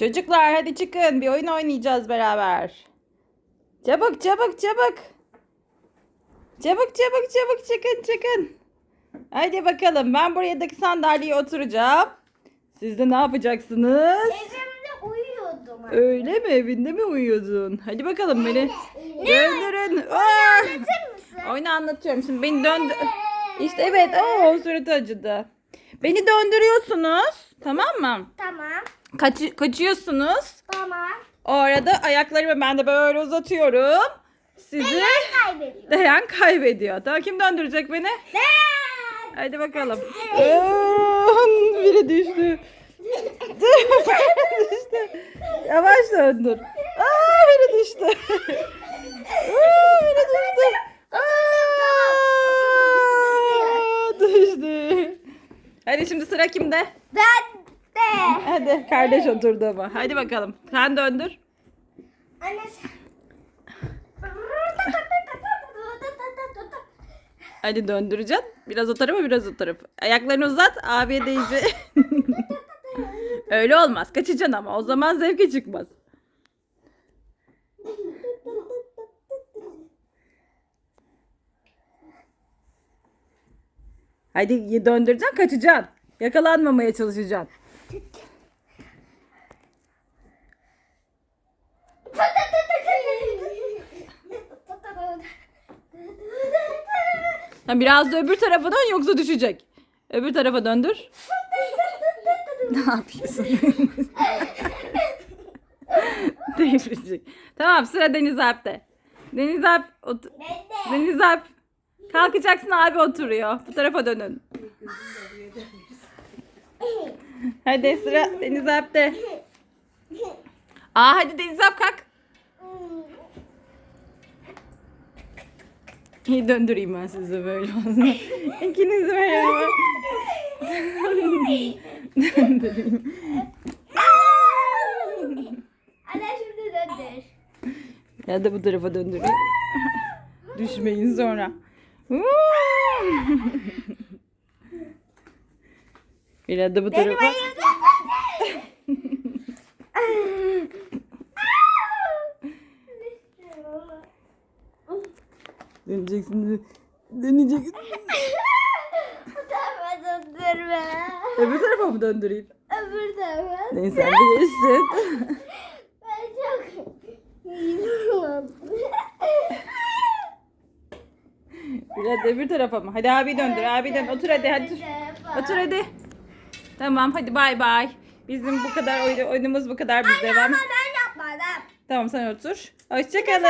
Çocuklar hadi çıkın bir oyun oynayacağız beraber. Çabuk çabuk çabuk. Çabuk çabuk çabuk çıkın çıkın. Hadi bakalım ben buraya sandalyeye oturacağım. Siz de ne yapacaksınız? Evimde uyuyordum. Öyle mi? Evinde mi uyuyordun? Hadi bakalım beni. Döndürün. Aa! Anlatır mısın? Oyunu anlatıyorum. Şimdi beni döndü. İşte evet. Oo, suratı acıdı. Beni döndürüyorsunuz. Tamam mı? Tamam. Kaç, kaçıyorsunuz. Tamam. O arada ayaklarımı ben de böyle uzatıyorum. Sizi Kaybediyorum. dayan kaybediyor. Tamam kim döndürecek beni? Ben. Hadi bakalım. Aa, Biri düştü. düştü. Yavaş döndür. Aa, biri düştü. Aa, biri düştü. Aa, düştü. Hadi şimdi sıra kimde? Ben de. Hadi kardeş oturdu ama. Hadi bakalım. Sen döndür. Anne sen- Hadi döndüreceksin. Biraz o tarafa biraz o tarafa. Ayaklarını uzat. Abiye değecek. Öyle olmaz. Kaçacaksın ama. O zaman zevke çıkmaz. Hadi döndüreceksin kaçacaksın. Yakalanmamaya çalışacaksın. Ha, biraz da öbür tarafa dön yoksa düşecek. Öbür tarafa döndür. Ne yapıyorsun? Devrilecek. Tamam sıra Deniz Alp'te. Deniz Alp, ot- Deniz Alp. Kalkacaksın abi oturuyor. Bu tarafa dönün. Hadi sıra Deniz Alp'te. Aa hadi Deniz Alp kalk. İyi döndüreyim ben sizi böyle olsun. İkinizi böyle. Döndüreyim. Anne şimdi döndür. Ya da bu tarafa döndüreyim. Düşmeyin sonra. Biraz da bu Benim tarafa. döndür. Döneceksin. Döneceksin. Bu tarafa döndürme. Öbür tarafa mı döndüreyim? Öbür tarafa. Neyse sen bilirsin. Ben çok iyiyim. Biraz da öbür tarafa mı? Hadi abi döndür. Abi dön. Otur hadi hadi. Otur hadi. Tamam hadi bay bay. Bizim bu kadar oyun- oyunumuz bu kadar biz devam. Ama ben yapmadım. Tamam sen otur. Hoşçakalın.